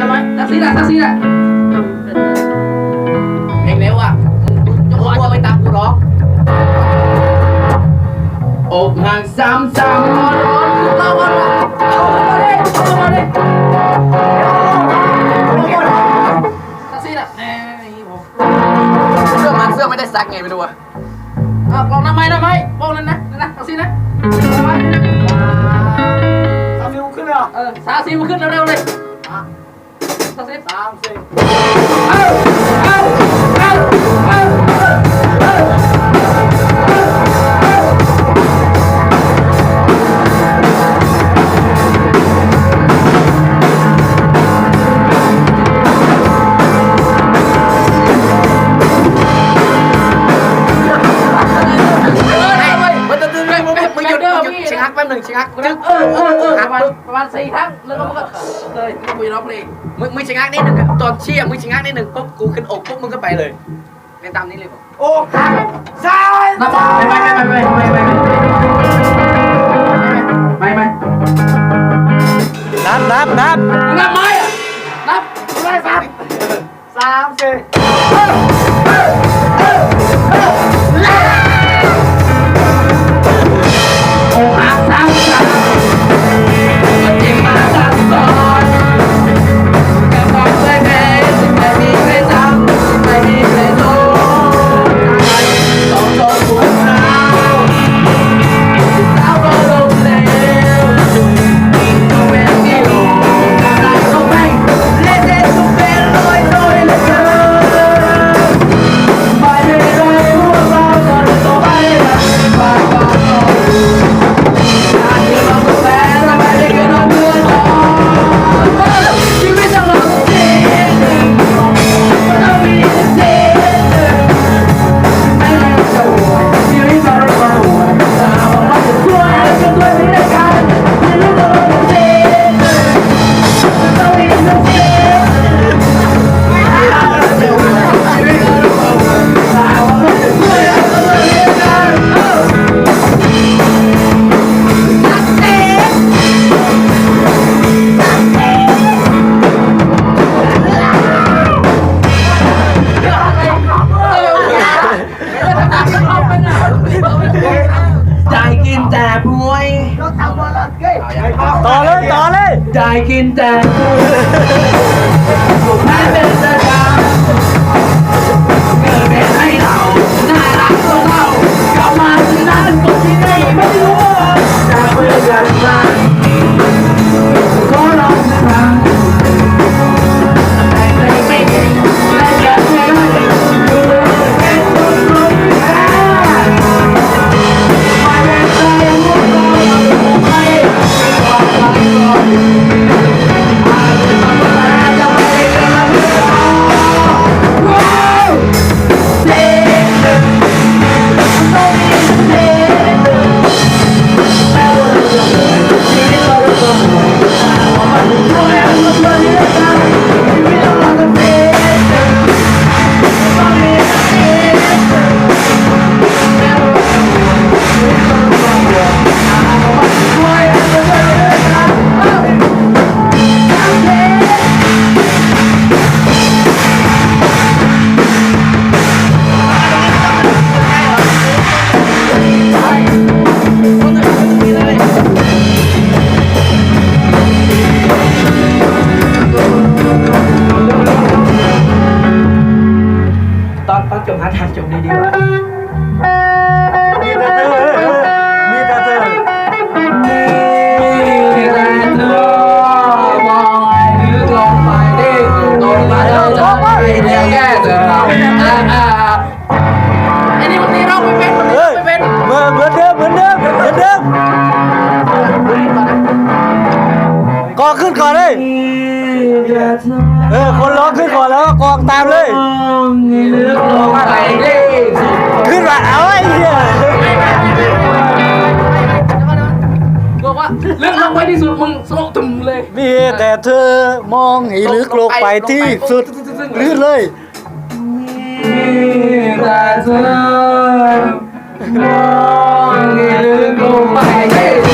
น้ำมันักซีดะตักซีดะเพลงเร็วอะจะอ้วกไปตามกูร้องอกหักซ้ำซ้ำร้อนร้อนเอามาเลยเอามาเลยตักซีดะเสื้อมันเสื้อไม่ได้ซักไงไม่รู้อะลองน้ำไม้น้ำไม้โป้งนั้นนะนั่นนะตักซีนะน้ำไมซาซิวขึ้นเลยเหรอเออซาซิวขึ้นเร็วเลย 三在二子 ประมาณสี่ครั้งแล้วก็มันก็เลยมัยร้องเพลงมึงมึงชะงักนิดนึงตอนเชี่ยมึงชะงักนิดนึงปุ๊บกูขึ้นอกปุ๊บมึงก็ไปเลยเป็นตามนี้เลยผมโอ้หักซ้ายนับไปไปไปไปไปไปไปไปไปนับนับนับ แต่บวยก็ทำมาละเก้ยต่อเลยต่อเลยจ่ากินแต่สุดท้ายเป็นสกามเกิดเป็นให้เรา video. แต่เธอมองให้ลึกลงไปที่สุดลึกเลยแต่เธอมองให้ลึกลงไปที่สุด